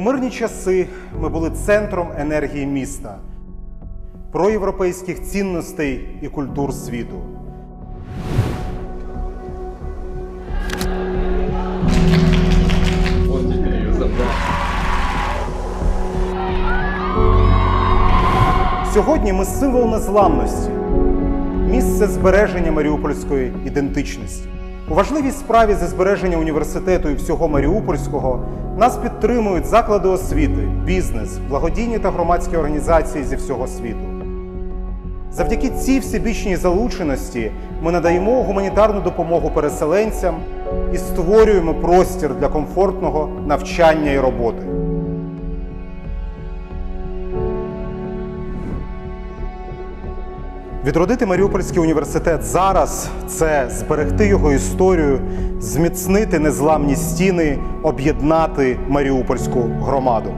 мирні часи ми були центром енергії міста, проєвропейських цінностей і культур світу. Сьогодні ми символ незламності, місце збереження маріупольської ідентичності. У важливій справі зі збереження університету і всього Маріупольського нас підтримують заклади освіти, бізнес, благодійні та громадські організації зі всього світу. Завдяки цій всебічній залученості ми надаємо гуманітарну допомогу переселенцям і створюємо простір для комфортного навчання і роботи. Відродити Маріупольський університет зараз це зберегти його історію, зміцнити незламні стіни, об'єднати Маріупольську громаду.